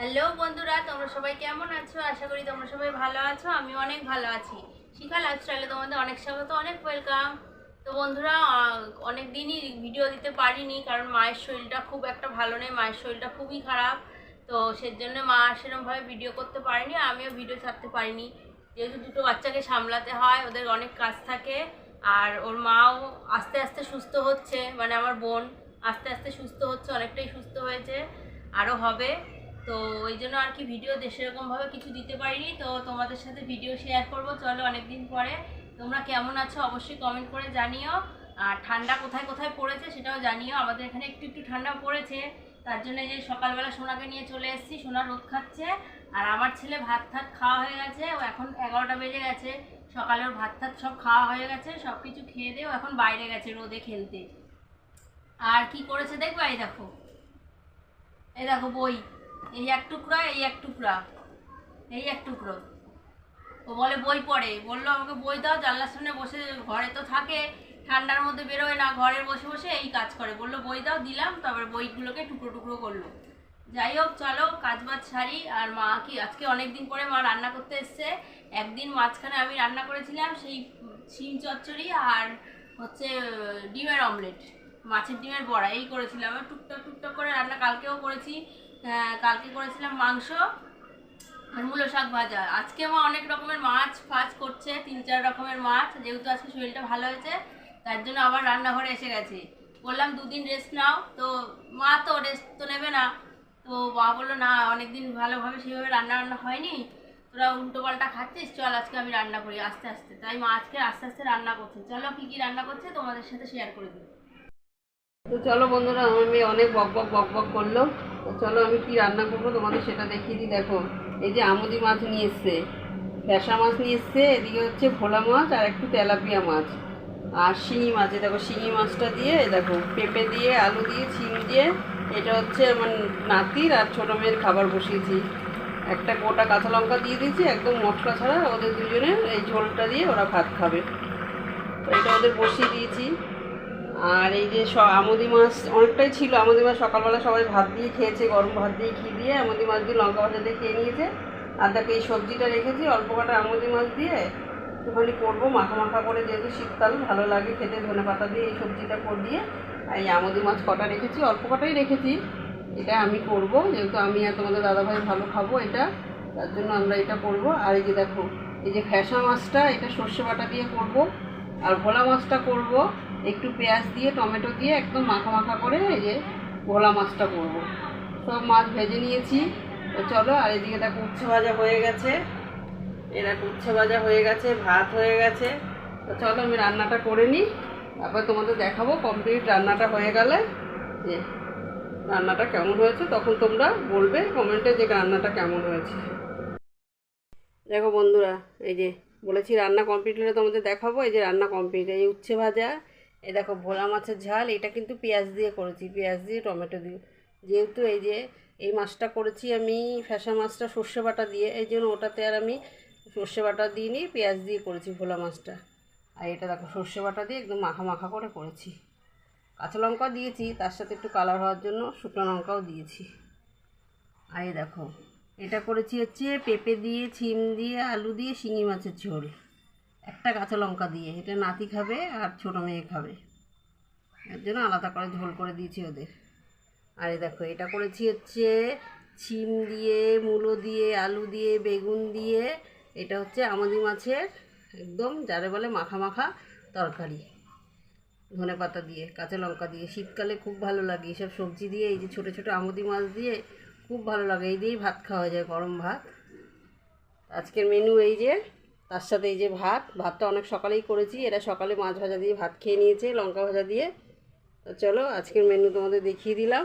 Hello বন্ধুরা, তোমরা সবাই কেমন আছো? আশা করি তোমরা সবাই ভালো আছো, আমি অনেক ভালো আছি। শিখা লাইফস্টাইলে তোমাদের অনেক স্বাগত, অনেক ওয়েলকাম তো বন্ধুরা অনেক দিনই ভিডিও দিতে পারিনি, কারণ মায়ের শরীরটা খুব একটা ভালো নেই, মায়ের শরীরটা খুবই খারাপ। তো সেজন্য মা সেরকমভাবে ভিডিও করতে পারেনি, আমিও ভিডিও ছাড়তে পারিনি। যেহেতু দুটো বাচ্চাকে সামলাতে হয়, ওদের অনেক কাজ থাকে, আর ওর মাও আস্তে আস্তে সুস্থ হচ্ছে মানে আমার বোন আস্তে আস্তে সুস্থ হচ্ছে, অনেকটাই সুস্থ হয়েছে, আরও হবে। তো ওই জন্য আর কি ভিডিও সেরকমভাবে কিছু দিতে পারিনি। তো তোমাদের সাথে ভিডিও শেয়ার করব। চলো অনেকদিন পরে। তোমরা কেমন আছো অবশ্যই কমেন্ট করে জানিও। আর ঠান্ডা কোথায় কোথায় পড়েছে সেটাও জানিও। আমাদের এখানে একটু একটু ঠান্ডা পড়েছে। তার জন্য যে সকালবেলা সোনাকে নিয়ে চলে এসেছি। সোনা রোদ খাচ্ছে। আর আমার ছেলে ভাত ঠাত খাওয়া হয়ে গেছে। ও এখন এগারোটা বেজে গেছে। সকালের ভাত ঠাত সব খাওয়া হয়ে গেছে। সব কিছু খেয়ে দিয়ে এখন বাইরে গেছে রোদে খেলতে। আর কি করেছে দেখবে? এই দেখো। এই দেখো বই। এই এক টুকরা, এই এক টুকরা, এই এক টুকরো। ও বলে, বই পড়ে। বলল, আমাকে বই দাও, জানলার সামনে বসে, ঘরে তো থাকে, ঠান্ডার মধ্যে বেরোয় না, ঘরে বসে বসে এই কাজ করে। বলল, বই দাও, দিলাম। তারপরে বইগুলোকে টুকরো টুকরো করল। যাই হোক, চলো কাজ বাজ সারি। আর মা কি, আজকে অনেক দিন পরে মা রান্না করতে এসছে। একদিন মাঝখানে আমি রান্না করেছিলাম সেই শিম চচ্চড়ি আর হচ্ছে ডিমের অমলেট, মাছের ডিমের বড়া। এই করেছিলাম। টুকটাক টুকটাক করে রান্না, কালকেও করেছি। কালকে করেছিলাম মাংস আর মূলো শাক ভাজা। আজকে মা অনেক রকমের মাছ ফাছ করছে, তিন চার রকমের মাছ। যেহেতু আজকে শরীরটা ভালো হয়েছে, তার জন্য আবার রান্নাঘরে এসে গেছে। বললাম, দুদিন রেস্ট নাও। তো মা তো রেস্ট তো নেবে না। তো মা বলল, না, অনেকদিন ভালোভাবে সেভাবে রান্না রান্না হয়নি। তোরা উল্টো পাল্টা খাচ্ছিস, চল আজকে আমি রান্না করি আস্তে আস্তে। তাই মা আজকে আস্তে আস্তে রান্না করছে। চলো, কী কী রান্না করছে তোমাদের সাথে শেয়ার করে দিই। তো চলো বন্ধুরা মেয়ে অনেক বক বক বক বক করল। চলো আমি কি রান্না করব? তোমাদের সেটা দেখিয়ে দিই। দেখো, এই যে আমুদি মাছ নিয়ে এসছে ফ্যাসা মাছ নিয়ে এসছে, এদিকে হচ্ছে ভোলা মাছ আর একটু তেলাপিয়া মাছ আর শিঙি মাছ। দেখো, শিঙি মাছটা দিয়ে দেখো, পেঁপে দিয়ে, আলু দিয়ে, ছিম দিয়ে, এটা হচ্ছে আমার নাতির আর ছোটো মেয়ের খাবার বসিয়েছি। একটা গোটা কাঁচা লঙ্কা দিয়ে দিয়েছি, একদম মশলা ছাড়া ওদের দুজনের এই ঝোলটা দিয়ে ওরা ভাত খাবে। এটা ওদের বসিয়ে দিয়েছি। আর এই যে আমুদি মাছ অনেকটাই ছিল। আমুদি মাছ সকালবেলা সবাই ভাত দিয়ে খেয়েছে, গরম ভাত দিয়ে খেয়ে দিয়ে। আমুদি মাছ দিয়ে লঙ্কা ভাজা দিয়ে খেয়ে নিয়েছে। আর তাকে এই সবজিটা রেখেছি, অল্প কটা আমুদি মাছ দিয়ে। একটুখানি করব, মাখা মাখা করে যেহেতু শীতকাল, ভালো লাগে খেতে ধনে পাতা দিয়ে এই সবজিটা করে দিয়ে আর এই আমুদি মাছ কটা রেখেছি, অল্প কটাই রেখেছি। এটা আমি করব, যেহেতু আমি আর তোমাদের দাদাভাই ভালো খাব এটা, তার জন্য আমরা এটা করব। আর এই যে দেখো, এই যে ফ্যাসা মাছটা, এটা সর্ষে বাটা দিয়ে করব। আর ভোলা মাছটা করব। একটু পেঁয়াজ দিয়ে, টমেটো দিয়ে একদম মাখা মাখা করে এই যে ভোলা মাছটা করব। সব মাছ ভেজে নিয়েছি। তো চলো, আর এদিকে দেখো উচ্ছে ভাজা হয়ে গেছে। এরা উচ্ছে ভাজা হয়ে গেছে, ভাত হয়ে গেছে। তো চলো, আমি রান্নাটা করে নিই। তারপর তোমাদের দেখাবো কমপ্লিট রান্নাটা হয়ে গেলে যে রান্নাটা কেমন হয়েছে। তখন তোমরা বলবে কমেন্টে যে রান্নাটা কেমন হয়েছে। দেখো বন্ধুরা, এই যে বলেছি রান্না কমপ্লিট হলে তোমাদের দেখাবো। এই যে রান্না কমপ্লিট এই উচ্ছে ভাজা এই দেখো ভোলা মাছের ঝাল, এটা কিন্তু পেঁয়াজ দিয়ে করেছি, পেঁয়াজ দিয়ে টমেটো দিয়ে। যেহেতু এই যে এই মাছটা করেছি আমি, ফ্যাসা মাছটা সর্ষে বাটা দিয়ে, এই জন্য ওটাতে আর আমি সর্ষে বাটা দিয়ে নিয়ে পেঁয়াজ দিয়ে করেছি ভোলা মাছটা। আর এটা দেখো সর্ষে বাটা দিয়ে একদম মাখা মাখা করে করেছি। কাঁচা লঙ্কাও দিয়েছি, তার সাথে একটু কালার হওয়ার জন্য শুকনো লঙ্কাও দিয়েছি। আর দেখো, এটা করেছি হচ্ছে পেঁপে দিয়ে, ছিম দিয়ে, আলু দিয়ে, শিঙি মাছের ঝোল। একটা কাঁচা লঙ্কা দিয়ে, এটা নাতি খাবে আর ছোটো মেয়ে খাবে। এর জন্য আলাদা করে ঝোল করে দিয়েছি ওদের। আর এই দেখো, এটা করেছি হচ্ছে ছিম দিয়ে, মূলো দিয়ে, আলু দিয়ে, বেগুন দিয়ে। এটা হচ্ছে আমাদি মাছের একদম, যারে বলে মাখা মাখা তরকারি। ধনে পাতা দিয়ে, কাঁচা লঙ্কা দিয়ে। শীতকালে খুব ভালো লাগে এইসব সবজি দিয়ে, এই যে ছোটো ছোটো আমুদি মাছ দিয়ে খুব ভালো লাগে। এই দিয়েই ভাত খাওয়া যায়, গরম ভাত। আজকের মেনু এই যে তার সাথে এই যে ভাত, ভাতটা অনেক সকালেই করেছি। এরা সকালে মাছ ভাজা দিয়ে ভাত খেয়ে নিয়েছে, লঙ্কা ভাজা দিয়ে। তো চলো, আজকের মেনু তোমাদের দেখিয়ে দিলাম।